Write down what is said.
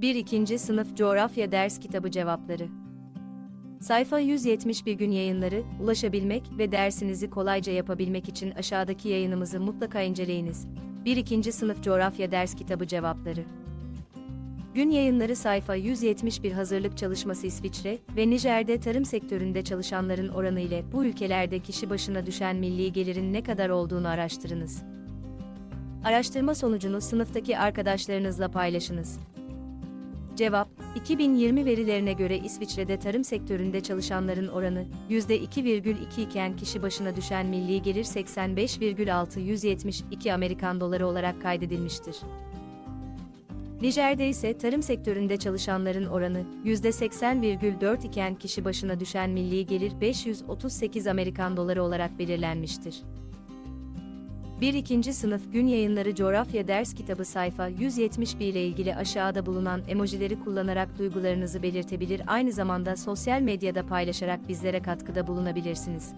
1. 2. Sınıf Coğrafya Ders Kitabı Cevapları Sayfa 171 gün yayınları, ulaşabilmek ve dersinizi kolayca yapabilmek için aşağıdaki yayınımızı mutlaka inceleyiniz. 1. 2. Sınıf Coğrafya Ders Kitabı Cevapları Gün yayınları sayfa 171 hazırlık çalışması İsviçre ve Nijer'de tarım sektöründe çalışanların oranı ile bu ülkelerde kişi başına düşen milli gelirin ne kadar olduğunu araştırınız. Araştırma sonucunu sınıftaki arkadaşlarınızla paylaşınız. Cevap, 2020 verilerine göre İsviçre'de tarım sektöründe çalışanların oranı %2,2 iken kişi başına düşen milli gelir 85,672 Amerikan doları olarak kaydedilmiştir. Nijer'de ise tarım sektöründe çalışanların oranı %80,4 iken kişi başına düşen milli gelir 538 Amerikan doları olarak belirlenmiştir. 1. 2. Sınıf Gün Yayınları Coğrafya Ders Kitabı sayfa 171 ile ilgili aşağıda bulunan emojileri kullanarak duygularınızı belirtebilir aynı zamanda sosyal medyada paylaşarak bizlere katkıda bulunabilirsiniz.